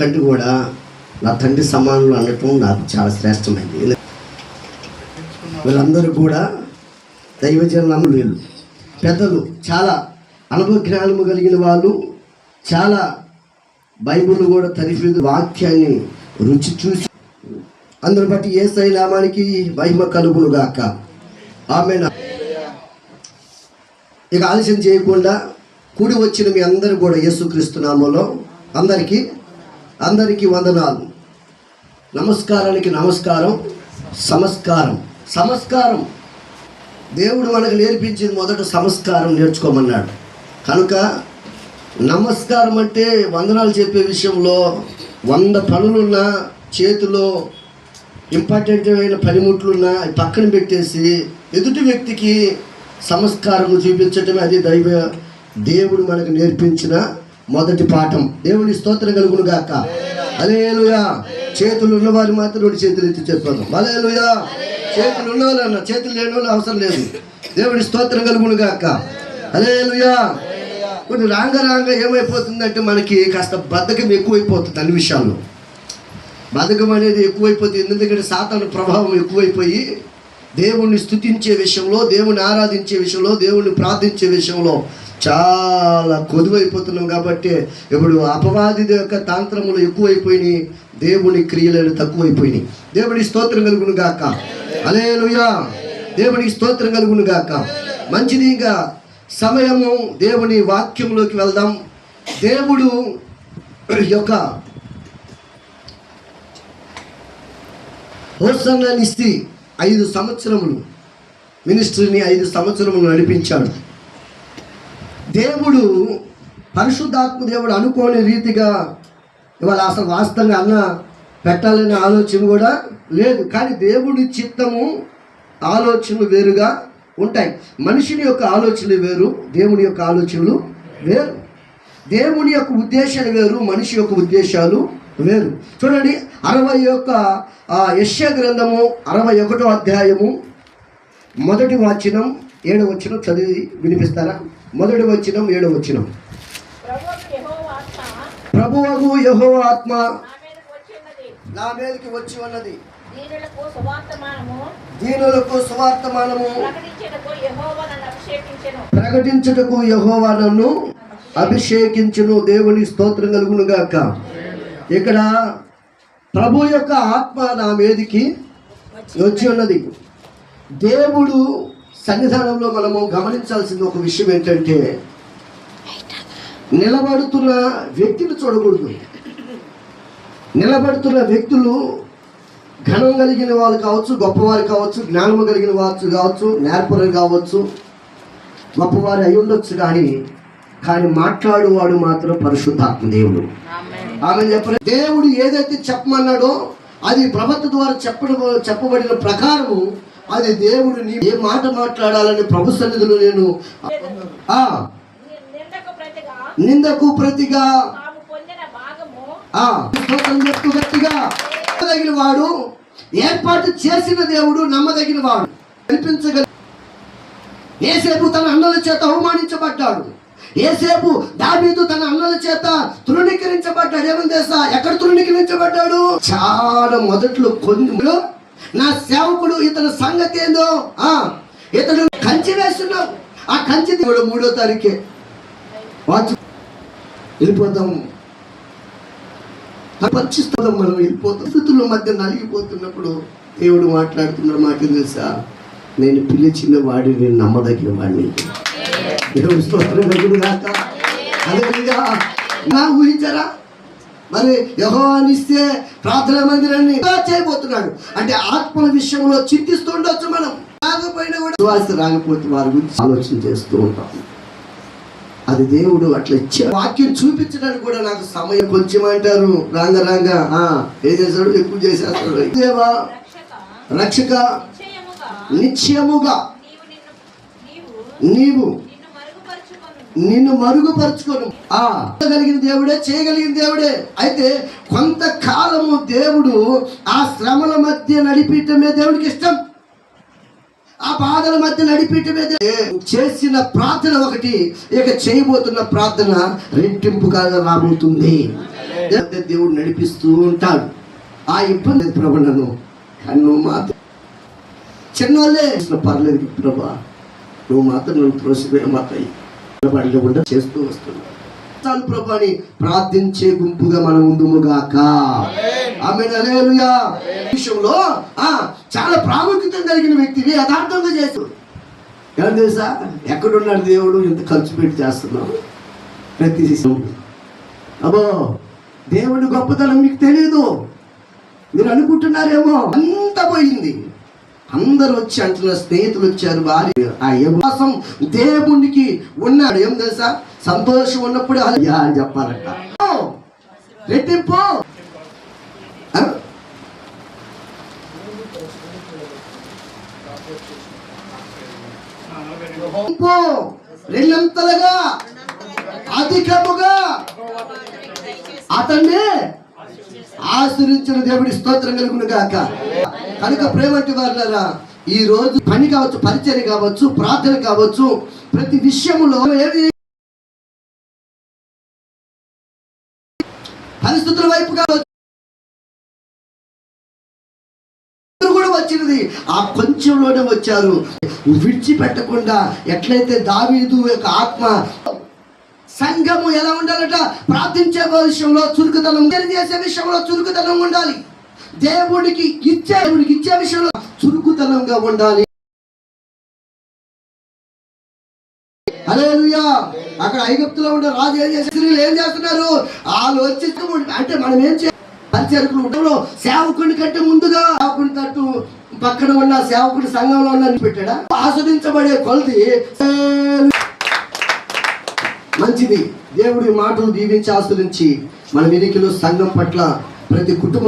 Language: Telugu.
కంటే కూడా నా తండ్రి సమానులు అనటం నాకు చాలా శ్రేష్టమైంది. వీళ్ళందరూ కూడా దైవజనులు వీళ్ళు. పెద్దలు చాలా అనుభవ జ్ఞానము కలిగిన వాళ్ళు చాలా బైబుల్ కూడా తరిఫి వాక్యాన్ని రుచి చూసి అందరు బట్టి ఏ శైలామానికి మహిమ కలుగులు గాక. ఆమె ఇక ఆలస్యం చేయకుండా కూడి వచ్చిన మీ అందరూ కూడా యేసుక్రీస్తు నామంలో అందరికీ అందరికీ వందనాలు. నమస్కారానికి నమస్కారం. సమస్కారం సమస్కారం దేవుడు మనకు నేర్పించింది మొదట సంస్కారం నేర్చుకోమన్నాడు. కనుక నమస్కారం అంటే వందనాలు చెప్పే విషయంలో వంద పనులున్న చేతిలో ఇంపార్టెంట్ అయిన పనిముట్లున్న పక్కన పెట్టేసి ఎదుటి వ్యక్తికి సంస్కారం చూపించటమే అది దైవ దేవుడు మనకు నేర్పించిన మొదటి పాఠం దేవుని స్తోత్రం కలుగును గాక. అలేలుయా చేతులు ఉన్నవారు మాత్రం రెండు చేతులు ఎత్తి చెప్పాను అలేలుయా చేతులు ఉన్నవాళ్ళన్న చేతులు లేని వాళ్ళు అవసరం లేదు. దేవుని స్తోత్రం కలుగును గాక. అలేలుయా కొన్ని రాంగ రాంగ ఏమైపోతుందంటే మనకి కాస్త బద్ధకం ఎక్కువైపోతుంది అన్ని విషయాల్లో. బద్ధకం అనేది ఎక్కువైపోతుంది. ఎందుకంటే సాతాను ప్రభావం ఎక్కువైపోయి దేవుణ్ణి స్తుతించే విషయంలో దేవుని ఆరాధించే విషయంలో దేవుణ్ణి ప్రార్థించే విషయంలో చాలా కొదువైపోతున్నాం కాబట్టి ఇప్పుడు అపవాది యొక్క తాంత్రములు ఎక్కువైపోయినాయి దేవుని క్రియలు తక్కువైపోయినాయి. దేవుని స్తోత్రం కలుగును గాక. అలే దేవునికి స్తోత్రం కలుగును గాక. మంచిది ఇంకా. సమయము దేవుని వాక్యంలోకి వెళ్దాం. దేవుడు యొక్క హోసన్నానిస్తి ఐదు సంవత్సరములు. మినిస్ట్రీని ఐదు సంవత్సరములు నడిపించాడు. దేవుడు పరిశుద్ధాత్మ దేవుడు అనుకోని రీతిగా ఇవాళ అసలు వాస్తవంగా అన్న పెట్టాలనే ఆలోచన కూడా లేదు. కానీ దేవుడి చిత్తము ఆలోచనలు వేరుగా ఉంటాయి. మనిషిని యొక్క ఆలోచనలు వేరు దేవుని యొక్క ఆలోచనలు వేరు. దేవుని యొక్క ఉద్దేశాలు వేరు మనిషి యొక్క ఉద్దేశాలు వేరు చూడండి అరవై యొక్క యశ్య గ్రంథము అరవై ఒకటో అధ్యాయము. మొదటి వాచనం ఏడు వచ్చిన చదివి వినిపిస్తారా? మొదటి వచనం ఏడు వచనం. ప్రభువుకు యహో ఆత్మ నా మీదకి వచ్చి ఉన్నది. దీనులకు సువార్తమానము. ప్రకటించుటకు ప్రకటించుటకు యహోవా నన్ను అభిషేకించును. దేవుని స్తోత్రం కలుగును గాక ఇక్కడ ప్రభు యొక్క ఆత్మ నా మీదికి వచ్చి ఉన్నది. దేవుడు సన్నిధానంలో మనము గమనించాల్సిన ఒక విషయం ఏంటంటే నిలబడుతున్న వ్యక్తిని చూడకూడదు. నిలబడుతున్న వ్యక్తులు ఘనం కలిగిన వాళ్ళు కావచ్చు గొప్పవారు కావచ్చు జ్ఞానము కలిగిన వారు కావచ్చు నేర్పరు కావచ్చు గొప్పవారు అయి ఉండొచ్చు కానీ కానీ మాట్లాడువాడు మాత్రం పరిశుద్ధాత్మ దేవుడు. ఆమె చెప్పిన దేవుడు ఏదైతే చెప్పమన్నాడో అది ప్రభుత్వ ద్వారా చెప్పడం చెప్పబడిన ప్రకారము అది దేవుడు నీ ఏ మాట మాట్లాడాలని ప్రభు సన్నిధిలో నేను ఆ. నిందకు ప్రతిగా. ప్రతిగా చెప్తూ గట్టిగా. నమ్మదగిన వాడు ఏర్పాటు చేసిన దేవుడు నమ్మదగిన వాడు. కల్పించగల ఏసేపు తన అన్నల చేత అవమానించబడ్డాడు. ఏసేపు దావీదు తన అన్నల చేత తృణీకరించబడ్డాడు. ఏమని తెలుసా? ఎక్కడ తృణీకరించబడ్డాడు? చాలా మొదట్లో కొన్ని నా సేవకుడు ఇతని సంగతి ఏందో ఆ ఇతడు కంచి వేస్తున్నావు. ఆ కంచి దేవుడు మూడో తారీఖే. వాచ్. వెళ్ళిపోతాం పరిచిస్తాం మనం వెళ్ళిపోతాం. స్థితుల మధ్య నలిగిపోతున్నప్పుడు దేవుడు మాట్లాడుతున్నాడు మాకేం తెలుసా? నేను పిలిచిన వాడిని నమ్మదగిన వాడిని. దేవుడు స్తోత్రం కలుగును గాక అదేవిధంగా నా ఊహించారా మరి యహోవానిస్తే ప్రార్థన మందిరాన్ని చేయబోతున్నాడు. అంటే ఆత్మల విషయంలో చింతిస్తూ ఉండొచ్చు మనం. రాకపోయినా కూడా విశ్వాస రాకపోతే వారి గురించి ఆలోచన చేస్తూ ఉంటాం. అది దేవుడు అట్లా ఇచ్చే వాక్యం చూపించడానికి కూడా నాకు సమయం కొంచెం అంటారు. రాంగ రాంగ. ఏం చేశాడు? ఎక్కువ చేసేస్తాడు. దేవా రక్షక నిశ్చయముగా నీవు నిన్ను మరుగుపరచుకోను. ఆ చేయగలిగిన దేవుడే చేయగలిగిన దేవుడే. అయితే కొంతకాలము దేవుడు ఆ శ్రమల మధ్య నడిపించడమే దేవుడికి ఇష్టం. ఆ బాధల మధ్య నడిపించడమే చేసిన ప్రార్థన ఒకటి ఇక చేయబోతున్న ప్రార్థన రెట్టింపుగా రాబోతుంది. దేవుడు నడిపిస్తూ ఉంటాడు. ఆ ఇబ్బంది లేదు ప్రభు నన్ను. మాత్రం చిన్నోళ్ళే పర్లేదు ప్రభా. నువ్వు మాత్రం నన్ను ప్రోత్సవే మాతాయి కూడా చేస్తూ వస్తున్నాం చాలు ప్రభు అని ప్రార్థించే గుంపుగా మనం ఉందుముగాక ఆమె విషయంలో ఆ చాలా ప్రాముఖ్యత కలిగిన వ్యక్తిని యథార్థంగా చేస్తాడు ఎవరు తెలుసా? ఎక్కడున్నాడు దేవుడు? ఎంత ఖర్చు పెట్టి చేస్తున్నావు ప్రతి అబ్బో దేవుడి గొప్పతనం మీకు తెలియదు మీరు అనుకుంటున్నారేమో? అంత పోయింది. అందరు వచ్చి అంటున్న స్నేహితులు వచ్చారు వారి ఆ విశ్వాసం దేవునికి ఉన్నాడు. ఏం తెలుసా? సంతోషం ఉన్నప్పుడు అయ్యా అని చెప్పాలంట. రెట్టింపు రెండంతలుగా అధికముగా అతన్ని ఆశ్రయించిన దేవుడి స్తోత్రం కలుగును గాక. కనుక ప్రేమటి వాళ్ళరా ఈ రోజు పని కావచ్చు పరిచయం కావచ్చు ప్రార్థన కావచ్చు ప్రతి విషయంలో ఏది పరిస్థితుల వైపు కావచ్చు కూడా వచ్చినది ఆ కొంచెంలోనే వచ్చారు. విడిచిపెట్టకుండా ఎట్లయితే దావీదు యొక్క ఆత్మ సంఘము ఎలా ఉండాలట? ప్రార్థించే విషయంలో చురుకుదనం చేసే విషయంలో చురుకుదనం ఉండాలి. దేవుడికి ఇచ్చే దేవుడికి ఇచ్చే విషయంలో చురుకుదనంగా ఉండాలి. అరే అక్కడ ఐగుప్తులో ఉండే రాజు ఏం చేసి స్త్రీలు ఏం చేస్తున్నారు? వాళ్ళు వచ్చి అంటే మనం ఏం చేయాలి పరిచయకులు ఉండడం సేవకుని కంటే ముందుగా సేవకుని తట్టు పక్కన ఉన్న సేవకుడి సంఘంలో ఉన్న పెట్టాడా? ఆస్వాదించబడే కొలది. మంచిది. దేవుడి మాటలు దీవించి ఆస్వాదించి మన వినికిలో సంఘం పట్ల ప్రతి కుటుంబం